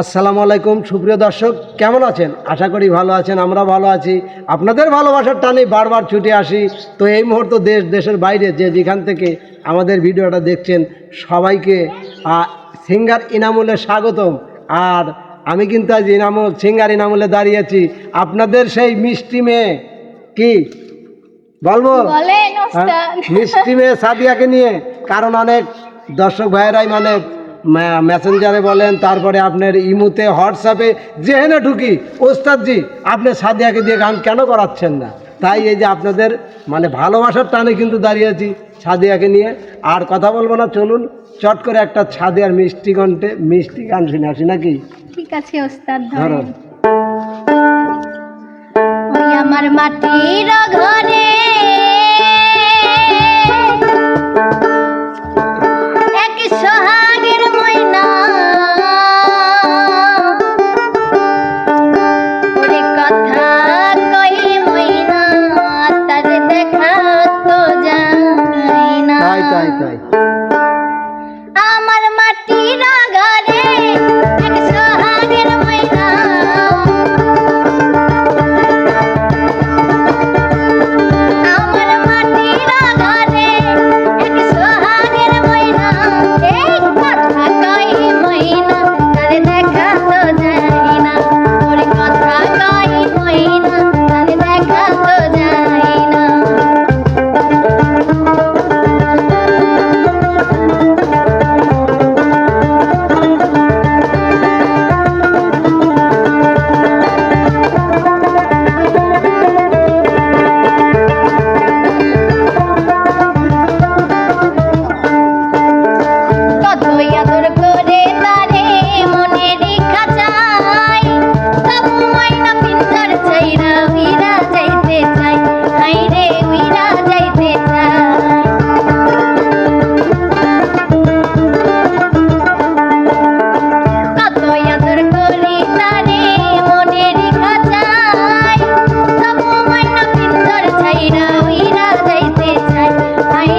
আসসালামু আলাইকুম সুপ্রিয় দর্শক কেমন আছেন? আশা করি ভালো আছেন আমরা ভালো আছি। আপনাদের ভালোবাসার টানে বারবার ছুটে আসি। তো এই মুহূর্তে দেশ দেশের বাইরে যে যেখান থেকে আমাদের ভিডিওটা দেখছেন সবাইকে সিঙ্গার ইনামুলে স্বাগতম। আর আমি কিন্তু আজ ইনামুল সিঙ্গার ইনামুলে দাঁড়িয়েছি আপনাদের সেই মিষ্টি মেয়ে কি? বলব হ্যাঁ, মিষ্টি মেয়ে সাদিয়াকে নিয়ে কারণ অনেক দর্শক ভাইয়েরাই মানে মেসেঞ্জারে বলেন তারপরে আপনার ইমুতে হোয়াটসঅ্যাপে যেখানে ঢুকি ওস্তাদজি আপনি সাদিয়াকে দিয়ে গান কেন করাচ্ছেন না? তাই এই যে আপনাদের মানে ভালোবাসার টানে কিন্তু দাঁড়িয়ে আছি সাদিয়াকে নিয়ে। আর কথা বলব না চলুন চট করে একটা সাদিয়ার মিষ্টি কণ্ঠে মিষ্টি গান শুনে আসি নাকি? ঠিক আছে ওস্তাদ ধরুন। আমার মাটির ঘরে কোথায়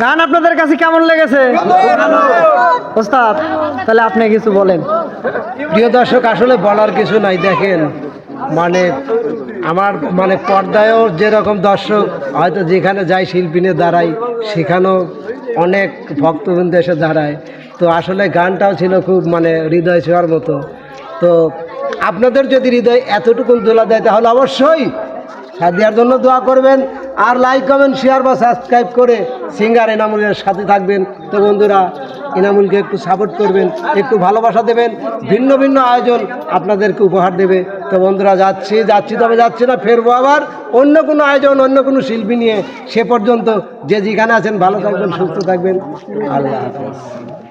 গান আপনাদের কাছে কেমন লেগেছে? ওস্তাদ তাহলে আপনি কিছু বলেন। প্রিয় দর্শক আসলে বলার কিছু নাই দেখেন। মানে আমার মানে পর্দায়ও যেরকম দর্শক হয়তো যেখানে যাই শিল্পী নিয়ে দাঁড়াই সেখানেও অনেক ভক্তবৃন্দ এসে দাঁড়ায়। তো আসলে গানটাও ছিল খুব মানে হৃদয় ছোঁয়ার মতো। তো আপনাদের যদি হৃদয় এতটুকু দোলা দেয় তাহলে অবশ্যই সাদিয়ার জন্য দোয়া করবেন। আর লাইক কমেন্ট শেয়ার বা সাবস্ক্রাইব করে সিঙ্গার এনামুলের সাথে থাকবেন। তো বন্ধুরা, এনামুলকে একটু সাপোর্ট করবেন, একটু ভালোবাসা দেবেন, ভিন্ন ভিন্ন আয়োজন আপনাদেরকে উপহার দেবে। তো বন্ধুরা, যাচ্ছি যাচ্ছি, তবে যাচ্ছি না, ফেরবো আবার। অন্য কোনো আয়োজন, অন্য কোনো শিল্পী নিয়ে সে পর্যন্ত যে যেখানে আছেন, ভালো থাকবেন, সুস্থ থাকবেন। আল্লাহ হাফেজ।